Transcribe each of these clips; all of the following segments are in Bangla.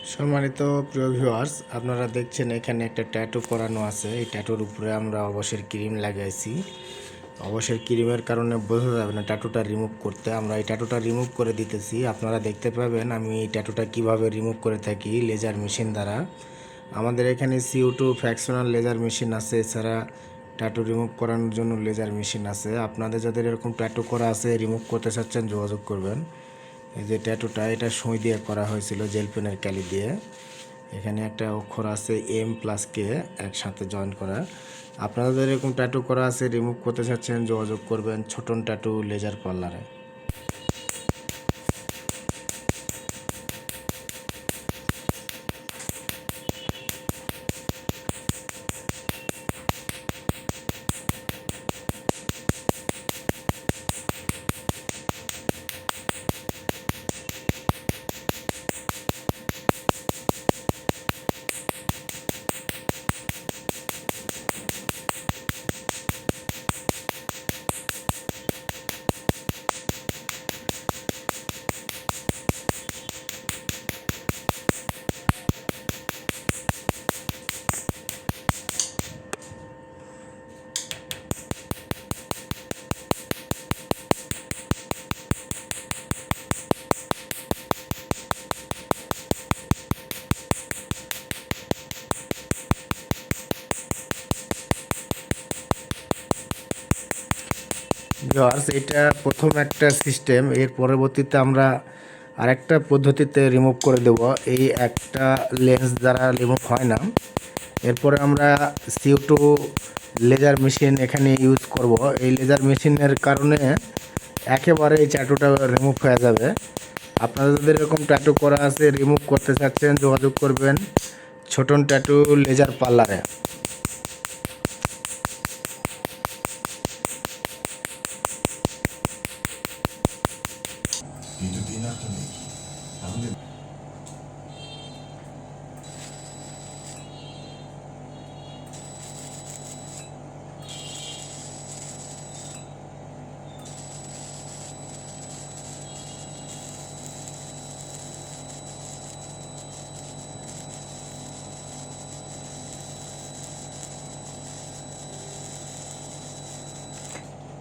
সম্মানিত প্রিয় ভিউয়ার্স আপনারা দেখছেন এখানে একটা ট্যাটু করানো আছে। এই ট্যাটুর উপরে আমরা অবশ্যই ক্রিম লাগাইছি। অবশ্যই ক্রিমের কারণে বোঝা যাবে না ট্যাটুটা রিমুভ করতে। আমরা এই ট্যাটুটা রিমুভ করে দিতেছি। আপনারা দেখতে পাবেন আমি এই ট্যাটুটা কীভাবে রিমুভ করে থাকি লেজার মেশিন দ্বারা। আমাদের এখানে CO two fractional laser machine আছে। এছাড়া ট্যাটু রিমুভ করানোর জন্য লেজার মেশিন আছে। আপনাদের যাদের এরকম ট্যাটু করা আছে রিমুভ করতে চাচ্ছেন, যোগাযোগ করবেন। এই যে ট্যাটুটা এটা সই দিয়ে করা হয়েছিল জেল পেনের ক্যালি দিয়ে। এখানে একটা অক্ষর আছে এম প্লাস কে একসাথে জয়েন করা আপনারা এরকম ট্যাটু করা আছে রিমুভ করতে চাচ্ছেন, যোগাযোগ করবেন ছোটন ট্যাটু লেজার পার্লারে ভিউয়ার্স এটা প্রথম একটা সিস্টেম এর পরবর্তীতে আমরা আরেকটা পদ্ধতিতে রিমুভ করে দেব। এই একটা লেন্স দ্বারা রিমুভ হয় না। এরপরে আমরা সিউ টু লেজার মেশিন এখানে ইউজ করব। এই লেজার মেশিনের কারণে একেবারে এই ট্যাটুটা রিমুভ হয়ে যাবে। আপনাদের যাদের এরকম ট্যাটু করা আছে রিমুভ করতে চাচ্ছেন, যোগাযোগ করবেন ছোটন ট্যাটু লেজার পার্লারে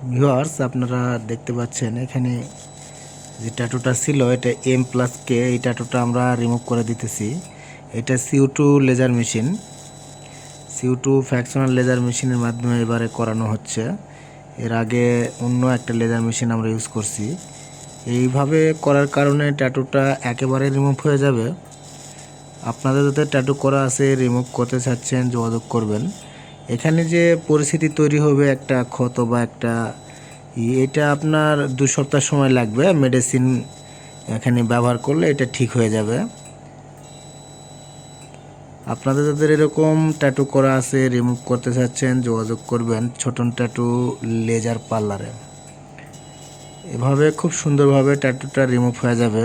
ভিউয়ার্স, আপনারা দেখতে পাচ্ছেন এখানে যে ট্যাটুটা ছিল, এটা এম প্লাস কে এই ট্যাটুটা আমরা রিমুভ করে দিতেছি। এটা CO two laser machine CO two fractional laser মেশিনের মাধ্যমে এবারে করানো হচ্ছে। এর আগে অন্য একটা লেজার মেশিন আমরা ইউজ করছি। এইভাবে করার কারণে ট্যাটুটা একেবারে রিমুভ হয়ে যাবে। আপনাদের যাতে ট্যাটু করা আছে রিমুভ করতে চাচ্ছেন, যোগাযোগ করবেন। এখানে যে পরিস্থিতি তৈরি হবে, একটা ক্ষত বা একটা এটা আপনার দু সপ্তাহ সময় লাগবে মেডিসিন এখানে ব্যবহার করলে এটা ঠিক হয়ে যাবে। আপনাদের যাদের এরকম ট্যাটু করা আছে রিমুভ করতে চাচ্ছেন, যোগাযোগ করবেন ছোটন ট্যাটু লেজার পার্লারে এভাবে খুব সুন্দরভাবে ট্যাটুটা রিমুভ হয়ে যাবে।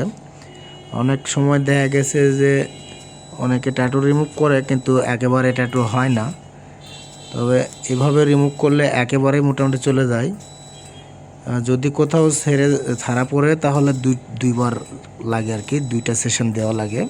অনেক সময় দেখা গেছে যে অনেকে ট্যাটু রিমুভ করে, কিন্তু একেবারে ট্যাটু হয় না। তবে এভাবে রিমুভ করলে একেবারেই মোটামুটি চলে যায়। যদি কোথাও সেরে ছাড়া পড়ে তাহলে দুই, দুইবার লাগে আর কি, দুইটা সেশন দেওয়া লাগে।